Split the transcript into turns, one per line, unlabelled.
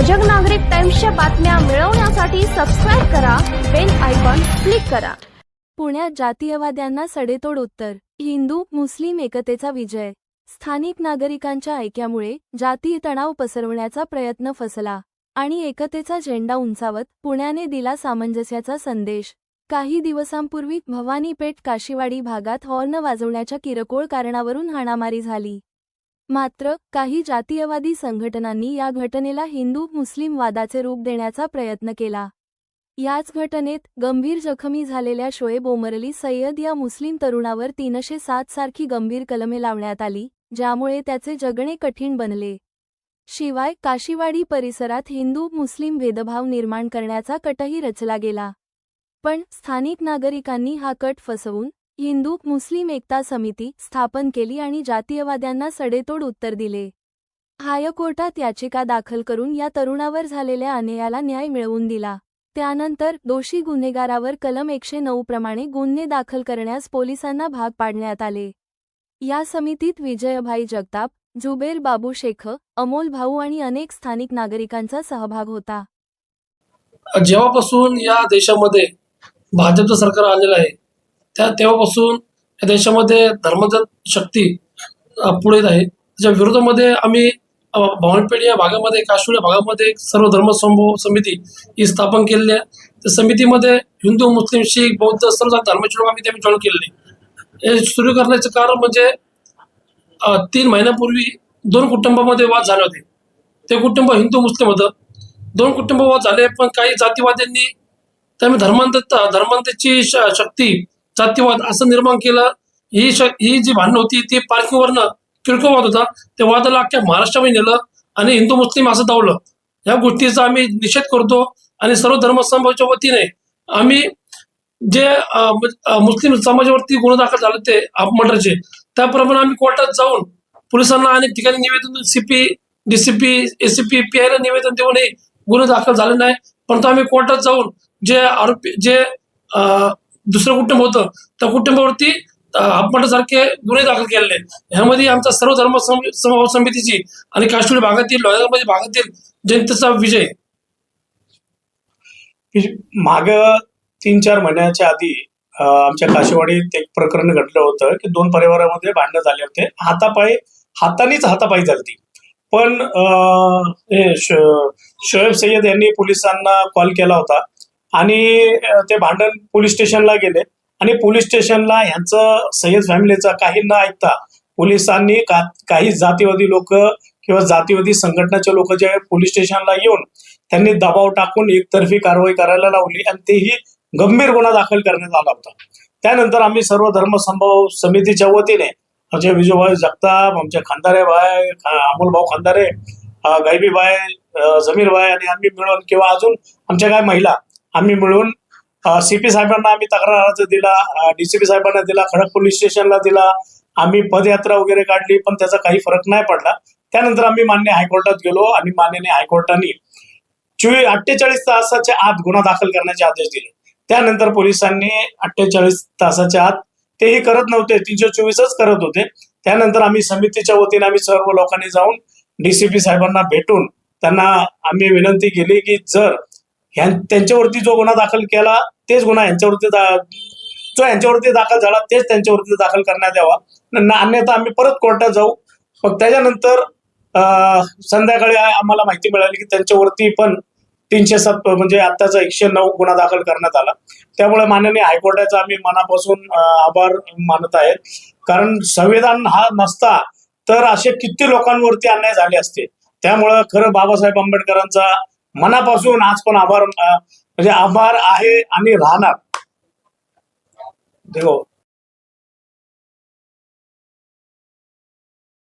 सजग नागरिक टाइम्सच्या बातम्या मिळवण्यासाठी सबस्क्राईब करा बेल आयकॉन क्लिक करा.
पुण्यात जातीयवाद्यांना सडेतोड उत्तर हिंदू मुस्लिम एकतेचा विजय. स्थानिक नागरिकांच्या ऐक्यामुळे जातीय तणाव पसरवण्याचा प्रयत्न फसला आणि एकतेचा झेंडा उंचावत पुण्याने दिला सामंजस्याचा संदेश. काही दिवसांपूर्वी भवानीपेठ काशीवाडी भागात हॉर्न वाजवण्याच्या किरकोळ कारणावरून हाणामारी झाली. मात्र काही जातीयवादी संघटनांनी या घटनेला हिंदू मुस्लिम वादाचे रूप देण्याचा प्रयत्न केला. याच घटनेत गंभीर जखमी झालेल्या शोएब ओमरली सय्यद या मुस्लिम तरुणावर तीनशे सात सारखी गंभीर कलमे लावण्यात आली ज्यामुळे त्याचे जगणे कठीण बनले. शिवाय काशीवाडी परिसरात हिंदू मुस्लिम भेदभाव निर्माण करण्याचा कटही रचला गेला. पण स्थानिक नागरिकांनी हा कट फसवून हिंदू मुस्लिम एकता समिती स्थापन केली आणि जातीयवाद्यांना सडेतोड उत्तर दिले. हायकोर्टात याचिका दाखल करून या तरुणावर झालेल्या अन्यायाला न्याय मिळवून दिला. त्यानंतर दोषी गुन्हेगारावर कलम एकशे नऊ प्रमाणे गुन्हे दाखल करण्यास पोलिसांना भाग पाडण्यात आले. या समितीत विजयभाई जगताप जुबेर बाबू शेख अमोल भाऊ आणि अनेक स्थानिक नागरिकांचा सहभाग होता.
जेव्हापासून या देशामध्ये भाजपचं सरकार आलेलं आहे त्या तेव्हापासून या देशामध्ये धर्मदत्त शक्ती पुढे येत आहे. त्याच्या विरोधामध्ये आम्ही अ, भावनपेठ या भागामध्ये काश्मीर या भागामध्ये एक सर्व धर्म समूह समिती ही स्थापन केलेली आहे. त्या समितीमध्ये हिंदू मुस्लिम शीख बौद्ध सर्व धर्माचे लोक आम्ही त्यामध्ये जॉईन केलेले हे सुरू करण्याचं कारण म्हणजे तीन महिन्यापूर्वी दोन कुटुंबामध्ये वाद झाले होते. ते कुटुंब हिंदू मुस्लिम होतं. दोन कुटुंब वाद झाले पण काही जातीवाद्यांनी त्यामुळे धर्मांत धर्मांतरची श- शक्ती जातीवाद असं निर्माण केलं. ही श ही जी भांडणं होती ती पार्किंगवरनं किरकोळ वाद होता. त्या वादाला अख्ख्या महाराष्ट्रामध्ये नेलं आणि हिंदू मुस्लिम असं दावलं. या गोष्टीचा आम्ही निषेध करतो आणि सर्व धर्मसमाजाच्या वतीने आम्ही जे मुस्लिम समाजावरती गुन्हे दाखल झाले ते मर्डरचे त्याप्रमाणे आम्ही कोर्टात जाऊन पोलिसांना अनेक ठिकाणी निवेदन सीपी डीसीपी एसीपी पी आयला निवेदन देऊनही गुन्हे दाखल झाले नाही. परंतु आम्ही कोर्टात जाऊन जे आरोपी जे अं, दुसरं कुटुंब होतं. त्या कुटुंबावरती सारखे गुन्हे दाखल केलेले ह्यामध्ये आमचा सर्व धर्म समभाव समितीची आणि काश्मीर भागातील लोह्यामध्ये भागातील जनतेचा विजय.
माग तीन चार महिन्याच्या आधी आमच्या काशीवाडीत एक प्रकरण घडलं होतं की दोन परिवारामध्ये भांडणं झाले होते. हातापायी हातानेच हातापायी झाली पण अ, हे शोएब सय्यद यांनी पोलिसांना कॉल केला होता. आणि ते भांडण पोलीस स्टेशनला गेले. आणि पोलीस स्टेशनला ह्यांचं सय्यद फॅमिलीचा काही न ऐकता पोलिसांनी का काही जातीवादी लोक किंवा जातीवादी संघटनाचे लोक जे पोलीस स्टेशनला येऊन त्यांनी दबाव टाकून एकतर्फी कारवाई करायला लावली आणि तेही गंभीर गुन्हा दाखल करण्यात आला होता. त्यानंतर आम्ही सर्व धर्म संभव समितीच्या वतीने आमच्या विजूभाई जगताप आमच्या खंदारे भाई अमोलभाऊ खांदारे खंदारे गायबी भाई जमीर भाई आणि आम्ही मिळून किंवा अजून आमच्या काय महिला आम्ही मिळून सीपी साहेबांना आम्ही तक्रार अर्ज दिला डीसीपी साहेबांना दिला खडक पोलीस स्टेशनला दिला. आम्ही पदयात्रा वगैरे काढली पण त्याचा काही फरक नाही पडला. त्यानंतर आम्ही मान्य हायकोर्टात गेलो आणि मान्यने हायकोर्टाने चोवीस अठ्ठेचाळीस तासाच्या आत गुन्हा दाखल करण्याचे आदेश दिले. त्यानंतर पोलिसांनी अठ्ठेचाळीस तासाच्या आत तेही करत नव्हते तीनशे चोवीसच करत होते. त्यानंतर आम्ही समितीच्या वतीने आम्ही सर्व लोकांनी जाऊन डीसीपी साहेबांना भेटून त्यांना आम्ही विनंती केली की जर ह्यां त्यांच्यावरती जो गुन्हा दाखल केला तेच गुन्हा यांच्यावरती दा- जो यांच्यावरती दाखल झाला तेच त्यांच्यावरती दाखल करण्यात यावा. अन्यथा आम्ही परत कोर्टात जाऊ. मग त्याच्यानंतर संध्याकाळी आम्हाला माहिती मिळाली की त्यांच्यावरती पण तीनशे सात म्हणजे आत्ताचा एकशे नऊ गुन्हा दाखल करण्यात आला. त्यामुळे माननीय हायकोर्टाचा आम्ही मनापासून आभार मानत आहेत कारण संविधान हा नसता तर असे किती लोकांवरती अन्याय झाले असते. त्यामुळं खरं बाबासाहेब आंबेडकरांचा मनापासून आज पण आभार म्हणजे आभार आहे आणि राहणार. देखो